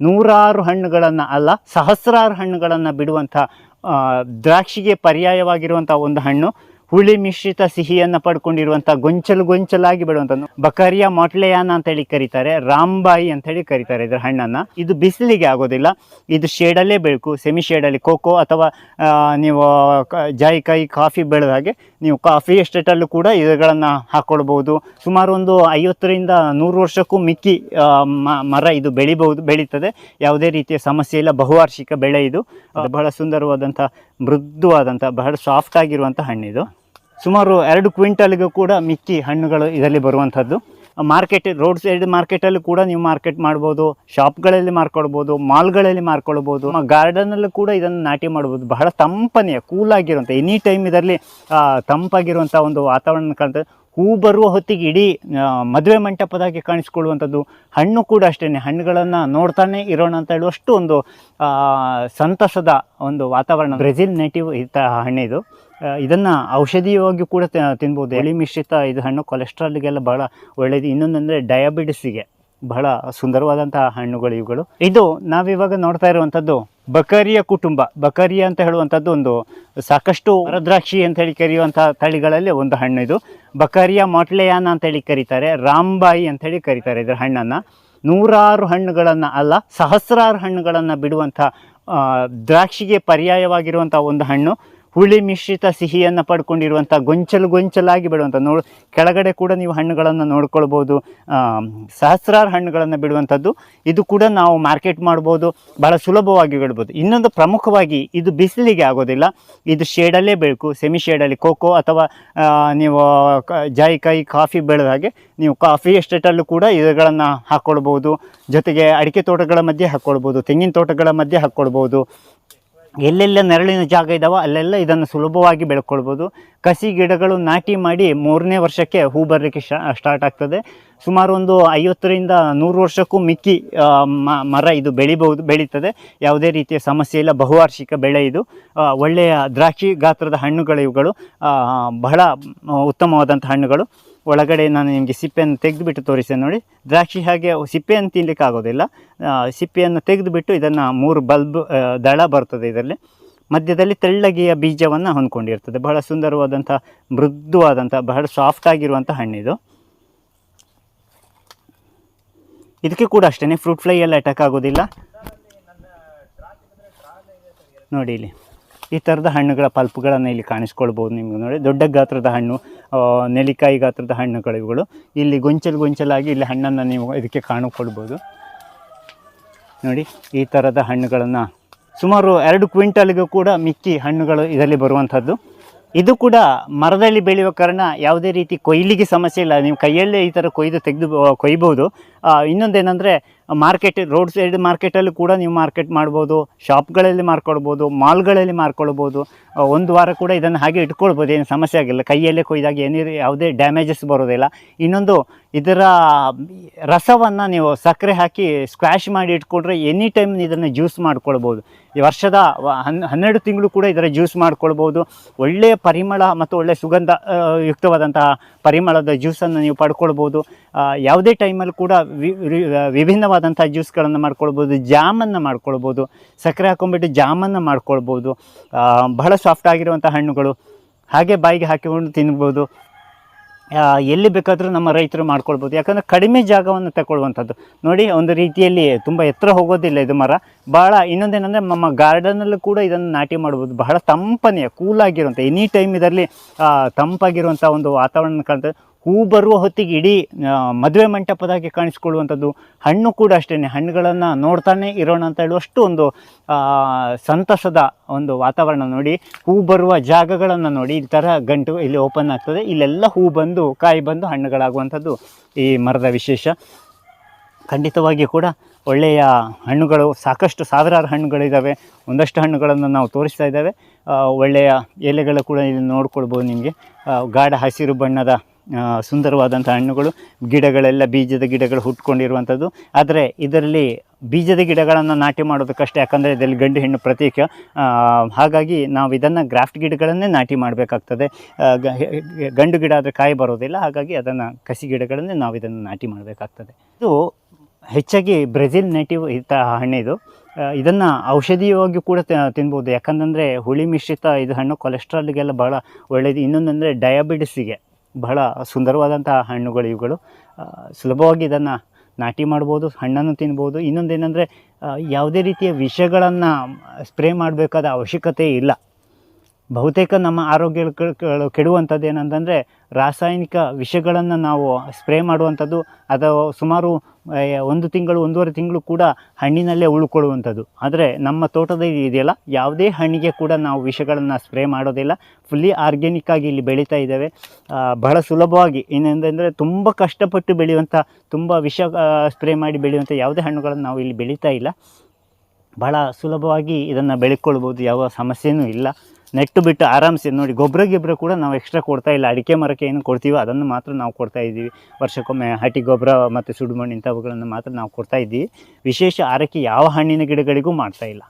ನೂರಾರು ಹಣ್ಣುಗಳನ್ನು ಅಲ್ಲ ಸಹಸ್ರಾರು ಹಣ್ಣುಗಳನ್ನು ಬಿಡುವಂಥ ದ್ರಾಕ್ಷಿಗೆ ಪರ್ಯಾಯವಾಗಿರುವಂಥ ಒಂದು ಹಣ್ಣು. ಹುಳಿ ಮಿಶ್ರಿತ ಸಿಹಿಯನ್ನು ಪಡ್ಕೊಂಡಿರುವಂಥ ಗೊಂಚಲು ಗೊಂಚಲಾಗಿ ಬಿಡುವಂಥದ್ದು ಬಕರಿಯಾ ಮೊಟ್ಲೆಯಾನ ಅಂತೇಳಿ ಕರೀತಾರೆ ರಾಂಬಾಯಿ ಅಂತೇಳಿ ಕರೀತಾರೆ ಇದರ ಹಣ್ಣನ್ನು. ಇದು ಬಿಸಿಲಿಗೆ ಆಗೋದಿಲ್ಲ, ಇದು ಶೇಡಲ್ಲೇ ಬೆಳಕು, ಸೆಮಿ ಶೇಡಲ್ಲಿ ಕೋಕೋ ಅಥವಾ ನೀವು ಜಾಯಿಕಾಯಿ ಕಾಫಿ ಬೆಳೆದ ಹಾಗೆ ನೀವು ಕಾಫಿ ಎಸ್ಟೇಟಲ್ಲೂ ಕೂಡ ಇವುಗಳನ್ನು ಹಾಕ್ಕೊಳ್ಬೋದು ಸುಮಾರು ಒಂದು ಐವತ್ತರಿಂದ ನೂರು ವರ್ಷಕ್ಕೂ ಮಿಕ್ಕಿ ಮರ ಇದು ಬೆಳಿಬಹುದು, ಬೆಳೀತದೆ. ಯಾವುದೇ ರೀತಿಯ ಸಮಸ್ಯೆ ಇಲ್ಲ, ಬಹುವಾರ್ಷಿಕ ಬೆಳೆ ಇದು. ಬಹಳ ಸುಂದರವಾದಂಥ, ಮೃದುವಾದಂಥ, ಬಹಳ ಸಾಫ್ಟ್ ಆಗಿರುವಂಥ ಹಣ್ಣಿದು. ಸುಮಾರು ಎರಡು ಕ್ವಿಂಟಲ್ಗೂ ಕೂಡ ಮಿಕ್ಕಿ ಹಣ್ಣುಗಳು ಇದರಲ್ಲಿ ಬರುವಂಥದ್ದು. ಮಾರ್ಕೆಟ್, ರೋಡ್ ಸೈಡ್ ಮಾರ್ಕೆಟಲ್ಲೂ ಕೂಡ ನೀವು ಮಾರ್ಕೆಟ್ ಮಾಡ್ಬೋದು, ಶಾಪ್ಗಳಲ್ಲಿ ಮಾರ್ಕೊಳ್ಬೋದು, ಮಾಲ್ಗಳಲ್ಲಿ ಮಾರ್ಕೊಳ್ಬೋದು. ಗಾರ್ಡನಲ್ಲೂ ಕೂಡ ಇದನ್ನು ನಾಟಿ ಮಾಡ್ಬೋದು. ಬಹಳ ತಂಪನೆಯ, ಕೂಲಾಗಿರುವಂಥ, ಎನಿ ಟೈಮ್ ಇದರಲ್ಲಿ ತಂಪಾಗಿರುವಂಥ ಒಂದು ವಾತಾವರಣ ಕಾಣ್ತದೆ. ಹೂ ಬರುವ ಹೊತ್ತಿಗೆ ಇಡೀ ಮದುವೆ ಮಂಟಪದಾಗೆ ಕಾಣಿಸ್ಕೊಳ್ಳುವಂಥದ್ದು. ಹಣ್ಣು ಕೂಡ ಅಷ್ಟೇ ಹಣ್ಣುಗಳನ್ನು ನೋಡ್ತಾನೆ ಇರೋಣ ಅಂತ ಹೇಳುವಷ್ಟು ಒಂದು ಸಂತಸದ ಒಂದು ವಾತಾವರಣ. ಬ್ರೆಜಿಲ್ ನೇಟಿವ್ ಇಂತಹ ಹಣ್ಣಿದು. ಇದನ್ನ ಔಷಧೀಯವಾಗಿ ಕೂಡ ತಿನ್ಬೋದು. ಎಳಿ ಮಿಶ್ರಿತ ಇದು ಹಣ್ಣು ಕೊಲೆಸ್ಟ್ರಾಲ್ಗೆಲ್ಲ ಬಹಳ ಒಳ್ಳೆಯದು ಇನ್ನೊಂದಂದರೆ ಡಯಾಬಿಟಿಸ್ಗೆ ಬಹಳ ಸುಂದರವಾದಂತಹ ಹಣ್ಣುಗಳು ಇವುಗಳು. ಇದು ನಾವಿವಾಗ ನೋಡ್ತಾ ಇರುವಂಥದ್ದು ಬಕರಿಯ ಕುಟುಂಬ. ಬಕರಿಯ ಅಂತ ಹೇಳುವಂಥದ್ದು ಒಂದು ಸಾಕಷ್ಟು ವರದ್ರಾಕ್ಷಿ ಅಂತ ಹೇಳಿ ಕರೆಯುವಂಥ ತಳಿಗಳಲ್ಲಿ ಒಂದು ಹಣ್ಣು ಇದು. ಬಕರಿಯ ಮೊಟ್ಲೆಯಾನ ಅಂತೇಳಿ ಕರೀತಾರೆ. ರಾಂಬಾಯಿ ಅಂತೇಳಿ ಕರೀತಾರೆ ಇದರ ಹಣ್ಣನ್ನು. ನೂರಾರು ಹಣ್ಣುಗಳನ್ನು ಅಲ್ಲ ಸಹಸ್ರಾರು ಹಣ್ಣುಗಳನ್ನು ಬಿಡುವಂಥ ದ್ರಾಕ್ಷಿಗೆ ಪರ್ಯಾಯವಾಗಿರುವಂಥ ಒಂದು ಹಣ್ಣು. ಹುಳಿ ಮಿಶ್ರಿತ ಸಿಹಿಯನ್ನು ಪಡ್ಕೊಂಡಿರುವಂಥ ಗೊಂಚಲು ಗೊಂಚಲಾಗಿ ಬಿಡುವಂಥ ನೋಡು, ಕೆಳಗಡೆ ಕೂಡ ನೀವು ಹಣ್ಣುಗಳನ್ನು ನೋಡ್ಕೊಳ್ಬೋದು. ಸಹಸ್ರಾರು ಹಣ್ಣುಗಳನ್ನು ಬಿಡುವಂಥದ್ದು. ಇದು ಕೂಡ ನಾವು ಮಾರ್ಕೆಟ್ ಮಾಡ್ಬೋದು ಭಾಳ ಸುಲಭವಾಗಿ ಬಿಡ್ಬೋದು. ಇನ್ನೊಂದು ಪ್ರಮುಖವಾಗಿ ಇದು ಬಿಸಿಲಿಗೆ ಆಗೋದಿಲ್ಲ. ಇದು ಶೇಡಲ್ಲೇ ಬೇಕು ಸೆಮಿ ಶೇಡಲ್ಲಿ ಕೋಕೋ ಅಥವಾ ನೀವು ಜಾಯಿಕಾಯಿ, ಕಾಫಿ ಬೆಳೆದ ಹಾಗೆ ನೀವು ಕಾಫಿ ಎಸ್ಟೇಟಲ್ಲೂ ಕೂಡ ಇದುಗಳನ್ನು ಹಾಕ್ಕೊಳ್ಬೋದು ಜೊತೆಗೆ ಅಡಿಕೆ ತೋಟಗಳ ಮಧ್ಯೆ ಹಾಕ್ಕೊಳ್ಬೋದು ತೆಂಗಿನ ತೋಟಗಳ ಮಧ್ಯೆ ಹಾಕ್ಕೊಳ್ಬೋದು ಎಲ್ಲೆಲ್ಲ ನೆರಳಿನ ಜಾಗ ಇದ್ದಾವೋ ಅಲ್ಲೆಲ್ಲ ಇದನ್ನು ಸುಲಭವಾಗಿ ಬೆಳ್ಕೊಳ್ಬೋದು. ಕಸಿ ಗಿಡಗಳು ನಾಟಿ ಮಾಡಿ ಮೂರನೇ ವರ್ಷಕ್ಕೆ ಹೂ ಬರಲಿಕ್ಕೆ ಸ್ಟಾರ್ಟ್ ಆಗ್ತದೆ. ಸುಮಾರು ಒಂದು ಐವತ್ತರಿಂದ ನೂರು ವರ್ಷಕ್ಕೂ ಮಿಕ್ಕಿ ಮರ ಇದು ಬೆಳಿಬಹುದು, ಬೆಳೀತದೆ. ಯಾವುದೇ ರೀತಿಯ ಸಮಸ್ಯೆ ಇಲ್ಲ. ಬಹುವಾರ್ಷಿಕ ಬೆಳೆ ಇದು. ಒಳ್ಳೆಯ ದ್ರಾಕ್ಷಿ ಗಾತ್ರದ ಹಣ್ಣುಗಳು ಇವುಗಳು. ಬಹಳ ಉತ್ತಮವಾದಂಥ ಹಣ್ಣುಗಳು. ಒಳಗಡೆ ನಾನು ನಿಮಗೆ ಸಿಪ್ಪೆಯನ್ನು ತೆಗೆದುಬಿಟ್ಟು ತೋರಿಸ್ತೇನೆ ನೋಡಿ. ದ್ರಾಕ್ಷಿ ಹಾಗೆ ಸಿಪ್ಪೆಯನ್ನು ತಿನ್ನಲಿಕ್ಕೆ ಆಗೋದಿಲ್ಲ. ಸಿಪ್ಪೆಯನ್ನು ತೆಗೆದುಬಿಟ್ಟು ಇದನ್ನು ಮೂರು ಬಲ್ಬ್ ದಳ ಬರ್ತದೆ ಇದರಲ್ಲಿ. ಮಧ್ಯದಲ್ಲಿ ತೆಳ್ಳಗೆಯ ಬೀಜವನ್ನು ಹೊಂದ್ಕೊಂಡಿರ್ತದೆ. ಬಹಳ ಸುಂದರವಾದಂಥ, ಮೃದುವಾದಂಥ, ಬಹಳ ಸಾಫ್ಟ್ ಆಗಿರುವಂಥ ಹಣ್ಣಿದು. ಇದಕ್ಕೆ ಕೂಡ ಅಷ್ಟೇ ಫ್ರೂಟ್ ಫ್ಲೈ ಎಲ್ಲ ಅಟ್ಯಾಕ್ ಆಗೋದಿಲ್ಲ. ನೋಡಿ ಇಲ್ಲಿ. ಈ ಥರದ ಹಣ್ಣುಗಳ ಪಲ್ಪ್ಗಳನ್ನು ಇಲ್ಲಿ ಕಾಣಿಸ್ಕೊಳ್ಬೋದು ನಿಮಗೆ ನೋಡಿ. ದೊಡ್ಡ ಗಾತ್ರದ ಹಣ್ಣು ನೆಲ್ಲಿಕಾಯಿ ಗಾತ್ರದ ಹಣ್ಣುಗಳು ಇವುಗಳು. ಇಲ್ಲಿ ಗೊಂಚಲು ಗೊಂಚಲಾಗಿ ಇಲ್ಲಿ ಹಣ್ಣನ್ನು ನೀವು ಇದಕ್ಕೆ ಕಾಣಿಕೊಳ್ಬೋದು. ನೋಡಿ, ಈ ಥರದ ಹಣ್ಣುಗಳನ್ನು ಸುಮಾರು ಎರಡು ಕ್ವಿಂಟಲ್ಗೂ ಕೂಡ ಮಿಕ್ಕಿ ಹಣ್ಣುಗಳು ಇದರಲ್ಲಿ ಬರುವಂಥದ್ದು. ಇದು ಕೂಡ ಮರದಲ್ಲಿ ಬೆಳೆಯುವ ಕಾರಣ ಯಾವುದೇ ರೀತಿ ಕೊಯ್ಲಿಗೆ ಸಮಸ್ಯೆ ಇಲ್ಲ. ನೀವು ಕೈಯಲ್ಲೇ ಈ ಥರ ಕೊಯ್ದು ತೆಗೆದು ಕೊಯ್ಬೋದು. ಇನ್ನೊಂದೇನೆಂದರೆ, ಮಾರ್ಕೆಟ್, ರೋಡ್ ಸೈಡ್ ಮಾರ್ಕೆಟಲ್ಲೂ ಕೂಡ ನೀವು ಮಾರ್ಕೆಟ್ ಮಾಡ್ಬೋದು, ಶಾಪ್ಗಳಲ್ಲಿ ಮಾರ್ಕೊಳ್ಬೋದು, ಮಾಲ್ಗಳಲ್ಲಿ ಮಾರ್ಕೊಳ್ಬೋದು ಒಂದು ವಾರ ಕೂಡ ಇದನ್ನು ಹಾಗೆ ಇಟ್ಕೊಳ್ಬೋದು, ಏನು ಸಮಸ್ಯೆ ಆಗಿಲ್ಲ. ಕೈಯಲ್ಲೇ ಕೊಯ್ದಾಗ ಏನೇ ಯಾವುದೇ ಡ್ಯಾಮೇಜಸ್ ಬರೋದಿಲ್ಲ. ಇನ್ನೊಂದು, ಇದರ ರಸವನ್ನು ನೀವು ಸಕ್ಕರೆ ಹಾಕಿ ಸ್ಕ್ವಾಶ್ ಮಾಡಿ ಇಟ್ಕೊಂಡ್ರೆ ಎನಿ ಟೈಮ್ ಇದನ್ನು ಜ್ಯೂಸ್ ಮಾಡ್ಕೊಳ್ಬೋದು. ಈ ವರ್ಷದ ಹನ್, ಹನ್ನೆರಡು ತಿಂಗಳು ಕೂಡ ಇದರ ಜ್ಯೂಸ್ ಮಾಡ್ಕೊಳ್ಬೋದು. ಒಳ್ಳೆಯ ಪರಿಮಳ ಮತ್ತು ಒಳ್ಳೆಯ ಸುಗಂಧ ಯುಕ್ತವಾದಂತಹ ಪರಿಮಳದ ಜ್ಯೂಸನ್ನು ನೀವು ಪಡ್ಕೊಳ್ಬೋದು. ಯಾವುದೇ ಟೈಮಲ್ಲಿ ಕೂಡ ವಿಭಿನ್ನವಾದಂಥ ಜ್ಯೂಸ್ಗಳನ್ನು ಮಾಡ್ಕೊಳ್ಬೋದು, ಜಾಮನ್ನು ಮಾಡ್ಕೊಳ್ಬೋದು, ಸಕ್ಕರೆ ಹಾಕೊಂಡ್ಬಿಟ್ಟು ಜಾಮನ್ನು ಮಾಡ್ಕೊಳ್ಬೋದು ಬಹಳ ಸಾಫ್ಟ್ ಆಗಿರುವಂಥ ಹಣ್ಣುಗಳು, ಹಾಗೆ ಬಾಯಿಗೆ ಹಾಕಿಕೊಂಡು ತಿನ್ಬೋದು ಎಲ್ಲಿ ಬೇಕಾದರೂ ನಮ್ಮ ರೈತರು ಮಾಡ್ಕೊಳ್ಬೋದು. ಯಾಕಂದರೆ ಕಡಿಮೆ ಜಾಗವನ್ನು ತಗೊಳ್ಳುವಂಥದ್ದು. ನೋಡಿ, ಒಂದು ರೀತಿಯಲ್ಲಿ ತುಂಬ ಎತ್ತರ ಹೋಗೋದಿಲ್ಲ ಇದು ಮರ. ಭಾಳ ಇನ್ನೊಂದೇನೆಂದರೆ ನಮ್ಮ ಗಾರ್ಡನಲ್ಲೂ ಕೂಡ ಇದನ್ನು ನಾಟಿ ಮಾಡ್ಬೋದು. ಬಹಳ ತಂಪನೆಯ ಕೂಲಾಗಿರುವಂಥ ಎನಿ ಟೈಮ್ ಇದರಲ್ಲಿ ತಂಪಾಗಿರುವಂಥ ಒಂದು ವಾತಾವರಣ ಕಾಣ್ತದೆ. ಹೂ ಬರುವ ಹೊತ್ತಿಗೆ ಇಡೀ ಮದುವೆ ಮಂಟಪದಾಗೆ ಕಾಣಿಸ್ಕೊಳ್ಳುವಂಥದ್ದು ಹಣ್ಣು ಕೂಡ ಅಷ್ಟೇ ಹಣ್ಣುಗಳನ್ನು ನೋಡ್ತಾನೆ ಇರೋಣ ಅಂತ ಹೇಳುವಷ್ಟು ಒಂದು ಸಂತಸದ ಒಂದು ವಾತಾವರಣ ನೋಡಿ, ಹೂ ಬರುವ ಜಾಗಗಳನ್ನು ನೋಡಿ, ಈ ಥರ ಗಂಟು ಇಲ್ಲಿ ಓಪನ್ ಆಗ್ತದೆ. ಇಲ್ಲೆಲ್ಲ ಹೂ ಬಂದು, ಕಾಯಿ ಬಂದು ಹಣ್ಣುಗಳಾಗುವಂಥದ್ದು ಈ ಮರದ ವಿಶೇಷ. ಖಂಡಿತವಾಗಿಯೂ ಕೂಡ ಒಳ್ಳೆಯ ಹಣ್ಣುಗಳು, ಸಾಕಷ್ಟು ಸಾವಿರಾರು ಹಣ್ಣುಗಳಿದ್ದಾವೆ ಒಂದಷ್ಟು ಹಣ್ಣುಗಳನ್ನು ನಾವು ತೋರಿಸ್ತಾ ಇದ್ದೇವೆ. ಒಳ್ಳೆಯ ಎಲೆಗಳು ಕೂಡ ಇಲ್ಲಿ ನೋಡ್ಕೊಳ್ಬೋದು ನಿಮಗೆ. ಗಾಢ ಹಸಿರು ಬಣ್ಣದ ಸುಂದರವಾದಂಥ ಹಣ್ಣುಗಳು, ಗಿಡಗಳೆಲ್ಲ ಬೀಜದ ಗಿಡಗಳು ಹುಟ್ಕೊಂಡಿರುವಂಥದ್ದು. ಆದರೆ ಇದರಲ್ಲಿ ಬೀಜದ ಗಿಡಗಳನ್ನು ನಾಟಿ ಮಾಡೋದಕ್ಕಷ್ಟೇ, ಯಾಕಂದರೆ ಇದರಲ್ಲಿ ಗಂಡು ಹೆಣ್ಣು ಪ್ರತೀಕ ಹಾಗಾಗಿ ನಾವು ಇದನ್ನು ಗ್ರಾಫ್ಟ್ ಗಿಡಗಳನ್ನೇ ನಾಟಿ ಮಾಡಬೇಕಾಗ್ತದೆ. ಗಂಡು ಗಿಡ ಆದರೆ ಕಾಯಿ ಬರೋದಿಲ್ಲ, ಹಾಗಾಗಿ ಅದನ್ನು ಕಸಿ ಗಿಡಗಳನ್ನೇ ನಾವು ಇದನ್ನು ನಾಟಿ ಮಾಡಬೇಕಾಗ್ತದೆ. ಇದು ಹೆಚ್ಚಾಗಿ ಬ್ರೆಜಿಲ್ ನೇಟಿವ್ ಇಂಥ ಹಣ್ಣಿದು. ಇದನ್ನು ಔಷಧೀಯವಾಗಿ ಕೂಡ ತಿನ್ಬೋದು. ಯಾಕಂತಂದರೆ ಹುಳಿ ಮಿಶ್ರಿತ ಇದು ಹಣ್ಣು ಕೊಲೆಸ್ಟ್ರಾಲ್ಗೆಲ್ಲ ಭಾಳ ಒಳ್ಳೆಯದು ಇನ್ನೊಂದಂದರೆ ಡಯಾಬಿಟಿಸಿಗೆ ಬಹಳ ಸುಂದರವಾದಂತಹ ಹಣ್ಣುಗಳು ಇವುಗಳು. ಸುಲಭವಾಗಿ ಇದನ್ನು ನಾಟಿ ಮಾಡ್ಬೋದು, ಹಣ್ಣನ್ನು ತಿನ್ಬೋದು. ಇನ್ನೊಂದೇನೆಂದರೆ ಯಾವುದೇ ರೀತಿಯ ವಿಷಗಳನ್ನು ಸ್ಪ್ರೇ ಮಾಡಬೇಕಾದ ಅವಶ್ಯಕತೆ ಇಲ್ಲ. ಬಹುತೇಕ ನಮ್ಮ ಆರೋಗ್ಯ ಕೆಡುವಂಥದ್ದು ಏನಂತಂದರೆ ರಾಸಾಯನಿಕ ವಿಷಗಳನ್ನು ನಾವು ಸ್ಪ್ರೇ ಮಾಡುವಂಥದ್ದು ಅಥವಾ ಸುಮಾರು ಒಂದು ತಿಂಗಳು, ಒಂದೂವರೆ ತಿಂಗಳು ಕೂಡ ಹಣ್ಣಿನಲ್ಲೇ ಉಳ್ಕೊಳ್ಳುವಂಥದ್ದು. ಆದರೆ ನಮ್ಮ ತೋಟದಲ್ಲಿ ಇದೆಯಲ್ಲ, ಯಾವುದೇ ಹಣ್ಣಿಗೆ ಕೂಡ ನಾವು ವಿಷಗಳನ್ನು ಸ್ಪ್ರೇ ಮಾಡೋದಿಲ್ಲ. ಫುಲ್ಲಿ ಆರ್ಗ್ಯಾನಿಕ್ ಆಗಿ ಇಲ್ಲಿ ಬೆಳೀತಾ ಇದ್ದಾವೆ. ಬಹಳ ಸುಲಭವಾಗಿ ಏನಂದರೆ ತುಂಬ ಕಷ್ಟಪಟ್ಟು ಬೆಳೆಯುವಂಥ, ತುಂಬ ವಿಷ ಸ್ಪ್ರೇ ಮಾಡಿ ಬೆಳೆಯುವಂಥ ಯಾವುದೇ ಹಣ್ಣುಗಳನ್ನು ನಾವು ಇಲ್ಲಿ ಬೆಳೀತಾ ಇಲ್ಲ. ಭಾಳ ಸುಲಭವಾಗಿ ಇದನ್ನು ಬೆಳ್ಕೊಳ್ಬೋದು ಯಾವ ಸಮಸ್ಯೆಯೂ ಇಲ್ಲ. ನೆಟ್ಟು ಬಿಟ್ಟು ಆರಾಮ್ಸೆ ನೋಡಿ, ಗೊಬ್ಬರ ಗಿಬ್ಬರ ಕೂಡ ನಾವು ಎಕ್ಸ್ಟ್ರಾ ಕೊಡ್ತಾ ಇಲ್ಲ. ಅಡಿಕೆ ಮರಕ್ಕೆ ಏನು ಕೊಡ್ತೀವೋ ಅದನ್ನು ಮಾತ್ರ ನಾವು ಕೊಡ್ತಾ ಇದ್ದೀವಿ. ವರ್ಷಕ್ಕೊಮ್ಮೆ ಹಟ್ಟಿ ಗೊಬ್ಬರ ಮತ್ತು ಸುಡುಮಣ್ಣು ಇಂಥವುಗಳನ್ನು ಮಾತ್ರ ನಾವು ಕೊಡ್ತಾ ಇದ್ದೀವಿ. ವಿಶೇಷ ಆರೈಕೆ ಯಾವ ಹಣ್ಣಿನ ಗಿಡಗಳಿಗೂ ಮಾಡ್ತಾ ಇಲ್ಲ.